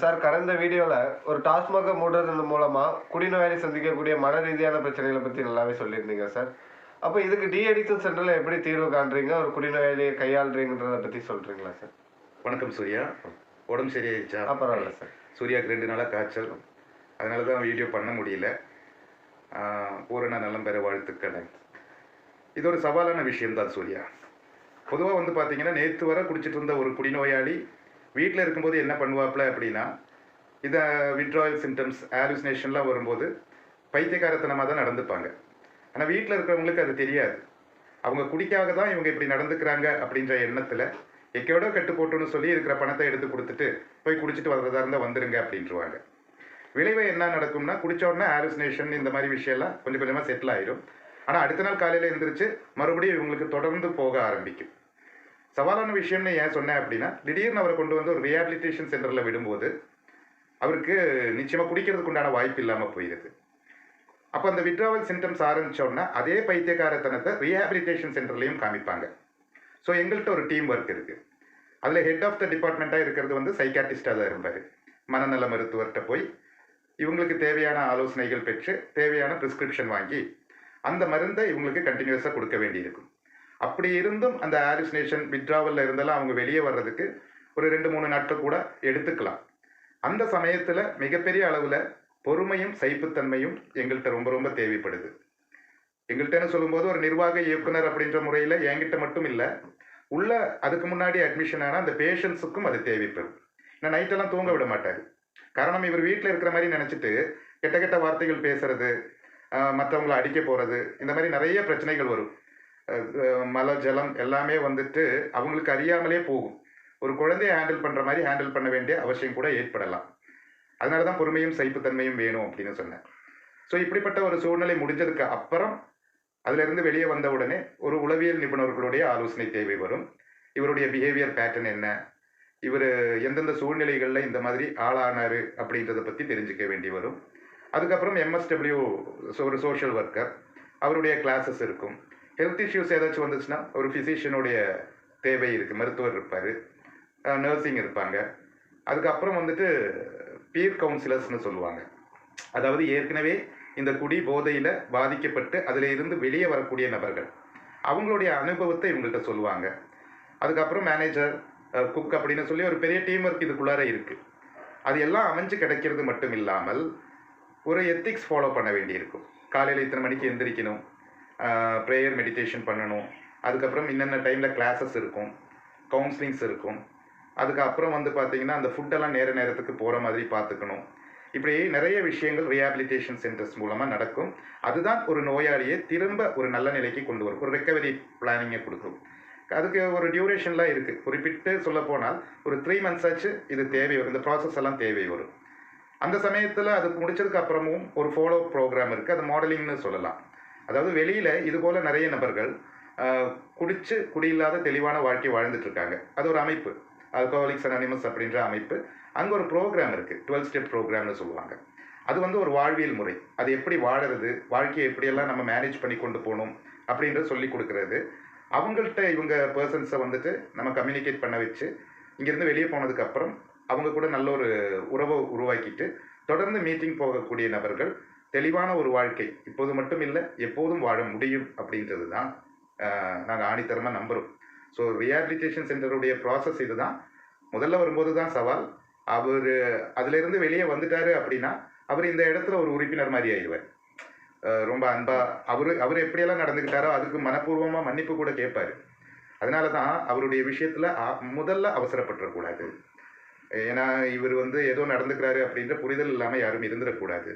Sir கடந்த வீடியோவில் ஒரு டாஸ்மாக மூடுறது மூலமா குடிநோயாளி சந்திக்கக்கூடிய மன ரீதியான பிரச்சனைகளை பற்றி நல்லாவே சொல்லியிருந்தீங்க சார். அப்போ இதுக்கு டி அடிக்ஷன் சென்டரில் எப்படி தீர்வு காண்றீங்க? ஒரு குடிநோயாளியை கையாளுறீங்கன்றத பற்றி சொல்கிறீங்களா சார்? வணக்கம் சூர்யா. உடம்பு சரியாயிடுச்சா? பரவாயில்ல சார். சூர்யாவுக்கு ரெண்டு நாளாக காய்ச்சல். அதனால தான் வீடியோ பண்ண முடியல. பூரண நலம் பெற வாழ்த்துக்கள். இது ஒரு சவாலான விஷயம்தான் சூர்யா. பொதுவாக வந்து பார்த்தீங்கன்னா நேற்று வரை குடிச்சிட்டு இருந்த ஒரு குடிநோயாளி வீட்டில் இருக்கும்போது என்ன பண்ணுவாப்புல அப்படின்னா இதை விட்ராயல் சிம்டம்ஸ் ஆலுசினேஷன்லாம் வரும்போது பைத்தியக்காரத்தனமாக தான் நடந்துப்பாங்க. ஆனால் வீட்டில் இருக்கிறவங்களுக்கு அது தெரியாது. அவங்க குடிக்காக தான் இவங்க இப்படி நடந்துக்கிறாங்க அப்படின்ற எண்ணத்தில் எக்கையோட கட்டு போட்டோன்னு சொல்லி இருக்கிற பணத்தை எடுத்து கொடுத்துட்டு போய் குடிச்சிட்டு வர்றதா இருந்தால் வந்துருங்க அப்படின்ட்டுருவாங்க விளைவு என்ன நடக்கும்னா குடித்த உடனே ஆலுசினேஷன் இந்த மாதிரி விஷயம்லாம் கொஞ்சம் கொஞ்சமாக செட்டில் ஆயிடும் ஆனால் அடுத்த நாள் காலையில் எழுந்திரிச்சு மறுபடியும் இவங்களுக்கு தொடர்ந்து போக ஆரம்பிக்கும். சவாலான விஷயம்னு ஏன் சொன்னேன் அப்படின்னா திடீர்னு அவரை கொண்டு வந்து ஒரு ரியாபிலிட்டேஷன் சென்டரில் விடும்போது அவருக்கு நிச்சயமாக குடிக்கிறதுக்கு உண்டான வாய்ப்பு இல்லாமல் போயிடுது அப்போ அந்த விட்ராவல் சிம்டம்ஸ் ஆரம்பித்தோன்னா அதே பைத்தியக்காரத்தனத்தை ரீஹாபிலிட்டேஷன் சென்டர்லையும் காமிப்பாங்க. ஸோ எங்கள்கிட்ட ஒரு டீம் ஒர்க் இருக்குது அதில் ஹெட் ஆஃப் த டிபார்ட்மெண்ட்டாக இருக்கிறது வந்து சைக்காட்டிஸ்டாக தான் இருப்பார். மனநல மருத்துவர்கிட்ட போய் இவங்களுக்கு தேவையான ஆலோசனைகள் பெற்று தேவையான ப்ரிஸ்கிரிப்ஷன் வாங்கி அந்த மருந்தை இவங்களுக்கு கண்டினியூஸாக கொடுக்க வேண்டியிருக்கும். அப்படி இருந்தும் அந்த ஆலுசினேஷன் விட்ராவலில் இருந்தெல்லாம் அவங்க வெளியே வர்றதுக்கு ஒரு ரெண்டு மூணு நாட்கள் கூட எடுத்துக்கலாம். அந்த சமயத்தில் மிகப்பெரிய அளவில் பொறுமையும் சைப்புத்தன்மையும் எங்கள்கிட்ட ரொம்ப ரொம்ப தேவைப்படுது. எங்கள்கிட்டன்னு சொல்லும்போது ஒரு நிர்வாக இயக்குனர் அப்படின்ற முறையில் என்கிட்ட மட்டும் இல்லை உள்ள அதுக்கு முன்னாடி அட்மிஷன் ஆனால் அந்த பேஷண்ட்ஸுக்கும் அது தேவைப்படும். நான் நைட்டெல்லாம் தூங்க விட மாட்டார். காரணம் இவர் வீட்டில் இருக்கிற மாதிரி நினச்சிட்டு கெட்ட கெட்ட வார்த்தைகள் பேசுறது மற்றவங்களை அடிக்க போகிறது இந்த மாதிரி நிறைய பிரச்சனைகள் வரும். மல ஜலம் எல்லாமே வந்துட்டு அவங்களுக்கு அறியாமலே போகும். ஒரு குழந்தைய ஹேண்டில் பண்ணுற மாதிரி ஹேண்டில் பண்ண வேண்டிய அவசியம் கூட ஏற்படலாம். அதனால தான் பொறுமையும் சைப்புத்தன்மையும் வேணும் அப்படின்னு சொன்னேன். ஸோ இப்படிப்பட்ட ஒரு சூழ்நிலை முடிஞ்சதுக்கு அப்புறம் அதிலிருந்து வெளியே வந்த உடனே ஒரு உளவியல் நிபுணர்களுடைய ஆலோசனை தேவை வரும். இவருடைய பிஹேவியர் பேட்டர்ன் என்ன? இவர் எந்தெந்த சூழ்நிலைகளில் இந்த மாதிரி ஆளானாரு அப்படின்றத பற்றி தெரிஞ்சுக்க வேண்டி வரும். அதுக்கப்புறம் எம்எஸ்டபிள்யூ ஒரு சோஷியல் ஒர்க்கர் அவருடைய கிளாஸஸ் இருக்கும். ஹெல்த் இஷ்யூஸ் ஏதாச்சும் வந்துச்சுன்னா ஒரு ஃபிசிஷியனுடைய தேவை இருக்குது மருத்துவர் இருப்பார் நர்சிங் இருப்பாங்க. அதுக்கப்புறம் வந்துட்டு பீர் கவுன்சிலர்ஸ்னு சொல்லுவாங்க. அதாவது ஏற்கனவே இந்த குடி போதையில் பாதிக்கப்பட்டு அதில் இருந்து வெளியே வரக்கூடிய நபர்கள். அவங்களுடைய அனுபவத்தை இவங்கள்ட்ட சொல்லுவாங்க. அதுக்கப்புறம் மேனேஜர் குக் அப்படின்னு சொல்லி ஒரு பெரிய டீம் ஒர்க் இதுக்குள்ளார இருக்குது அது எல்லாம் அமைஞ்சு கிடைக்கிறது மட்டும் இல்லாமல் ஒரு எத்திக்ஸ் ஃபாலோ பண்ண வேண்டியிருக்கும். காலையில் இத்தனை மணிக்கு எந்திரிக்கணும் ப்ரேயர் மெடிடேஷன் பண்ணணும். அதுக்கப்புறம் இன்னென்ன டைமில் கிளாஸஸ் இருக்கும் கவுன்சிலிங்ஸ் இருக்கும். அதுக்கப்புறம் வந்து பார்த்தீங்கன்னா அந்த ஃபுட்டெல்லாம் நேர நேரத்துக்கு போகிற மாதிரி பார்த்துக்கணும் இப்படி நிறைய விஷயங்கள் ரியாபிலிட்டேஷன் சென்டர்ஸ் மூலமாக நடக்கும். அதுதான் ஒரு நோயாளியை திரும்ப ஒரு நல்ல நிலைக்கு கொண்டு வரும். ஒரு ரெக்கவரி பிளானிங்கை கொடுக்கும். அதுக்கு ஒரு டியூரேஷன்லாம் இருக்குது குறிப்பிட்டு சொல்ல போனால் ஒரு த்ரீ மந்த்ஸ் ஆச்சு இது தேவை வரும். இந்த ப்ராசஸ் எல்லாம் தேவை வரும். அந்த சமயத்தில் அது முடிச்சதுக்கு அப்புறமும் ஒரு ஃபாலோ ப்ரோக்ராம் இருக்குது அது மாடலிங்னு சொல்லலாம். அதாவது வெளியில் இது போல் நிறைய நபர்கள் குடித்து குடிச்சு குடியில்லாத தெளிவான வாழ்க்கை வாழ்ந்துட்டுருக்காங்க அது ஒரு அமைப்பு. அல்கோஹாலிக்ஸ் அனானிமஸ் அப்படின்ற அமைப்பு. அங்கே ஒரு ப்ரோக்ராம் இருக்குது டுவெல் ஸ்டெப் ப்ரோக்ராம்னு சொல்லுவாங்க. அது வந்து ஒரு வாழ்வியல் முறை. அது எப்படி வாழறது? வாழ்க்கையை எப்படியெல்லாம் நம்ம மேனேஜ் பண்ணி கொண்டு போகணும்? அப்படின்றத சொல்லி கொடுக்கறது. அவங்கள்ட்ட இவங்க பர்சன்ஸை வந்துட்டு நம்ம கம்யூனிகேட் பண்ண வச்சு இங்கேருந்து வெளியே போனதுக்கப்புறம் அவங்க கூட நல்ல ஒரு உறவை உருவாக்கிட்டு தொடர்ந்து மீட்டிங் போகக்கூடிய நபர்கள் தெளிவான ஒரு வாழ்க்கை இப்போது மட்டும் இல்லை எப்போதும் வாழ முடியும் அப்படின்றது தான் நாங்கள் ஆணித்தரமாக நம்புகிறோம் ஸோ ரியாபிலிட்டேஷன் சென்டருடைய ப்ராசஸ் இதுதான். முதல்ல வரும்போது தான் சவால். அவர் அதிலிருந்து வெளியே வந்துட்டாரு அப்படின்னா அவர் இந்த இடத்துல ஒரு உறுப்பினர் மாதிரி ஆயிடுவார். ரொம்ப அன்பாக அவர் அவர் எப்படியெல்லாம் நடந்துக்கிட்டாரோ அதுக்கு மனப்பூர்வமாக மன்னிப்பு கூட கேட்பாரு. அதனால தான் அவருடைய விஷயத்தில் முதல்ல அவசரப்பட்டுறக்கூடாது. ஏன்னா இவர் வந்து ஏதோ நடந்துக்கிறாரு அப்படின்ற புரிதல் இல்லாமல் யாரும் இருந்துடக்கூடாது